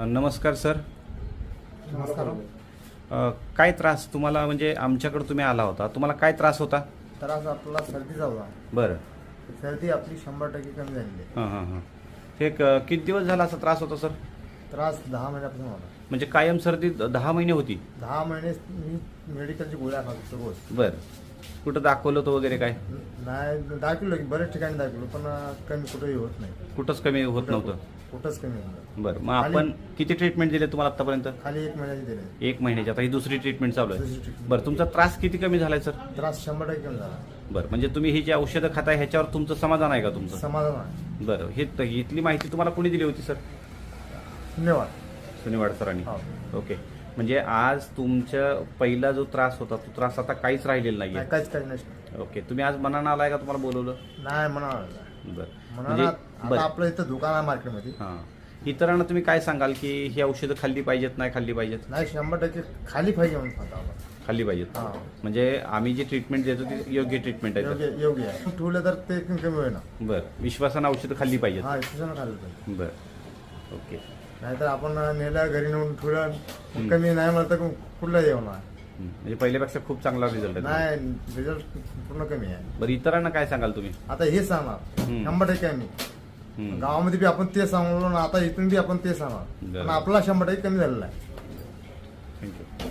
नमस्कार सर. नमस्कार. काय त्रास तुम्हाला म्हणजे आमच्याकडे तुम्ही आला होता तुम्हाला काय त्रास होता? तर आज आपला सर्दीचा होता. बरं. सर्दी आपली शंभर टक्के कमी झालेली आहे. हां हां हां. हे क- किती दिवस झाला असा त्रास होता सर? त्रास दहा महिन्यापासून होता. म्हणजे कायम सर्दी द- दहा महिने होती? दहा महिने मी मेडिकलची गोळ्या खात होतो रोज. बरं. कुठं दाखवलं होतं वगैरे काय? नाही दाखवलं की बरेच ठिकाणी दाखवलं पण कमी कुठेही होत नाही. कुठंच कमी होत नव्हतं. कुठंच कमी होत नाही. बरं मग आपण किती ट्रीटमेंट दिले तुम्हाला आतापर्यंत? खाली एक महिन्याची दिले. एक महिन्याची आता ही दुसरी ट्रीटमेंट चालू आहे. दुसरी treatment. बरं तुमचा त्रास किती कमी झालाय सर? त्रास शंभर टक्के कमी झाला. बरं म्हणजे तुम्ही ही जी औषधं खाताय ह्याच्यावर तुमचं समाधान आहे का तुमचं? समाधान आहे. बरं हे इथली माहिती तुम्हाला कोणी दिली होती सर? धन्यवाद. सुनीवाड सरांनी हो. ओके. म्हणजे आज तुमच्या पहिला जो त्रास होता तो त्रास आता काहीच राहिलेला नाही काहीच काही ओके तुम्ही आज मनानं आलाय का तुम्हाला बोलवलं? नाही म्हणा बरं. म्हणा म्हणजे आता बरं. आपलं इथं दुकान आहे मार्केटमध्ये. हां. इतरांना तुम्ही काय सांगाल की ही औषधं खाल्ली पाहिजेत नाही खाल्ली पाहिजेत? नाही शंभर टक्के खाली पाहिजे म्हणून सांगतो आपण. खाल्ली पाहिजेत. हा. म्हणजे आम्ही जी ट्रीटमेंट देतो ती योग्य ट्रीटमेंट आहे योग्य योग्य आहे. ठेवलं तर ते कमी होईना. बरं. विश्वासानं औषधं खाल्ली पाहिजेत. हा खाल्लं पाहिजे बरं. ओके. नाहीतर आपण नेलं घरी नेऊन ठेवलं. कमी नाही म्हणलं तर कुठलं हं. म्हणजे पहिल्यापेक्षा खूप चांगला रिझल्ट आहे नाही रिझल्ट पूर्ण कमी आहे. बरं इतरांना काय सांगाल तुम्ही? आता हे सांगणार. शंभर टक्के आम्ही. गावामध्ये बी आपण ते सांगलो ना आता इथून बी आपण ते सांगणार. पण आपला शंभर टक्के कमी झालेला आहे. थँक्यू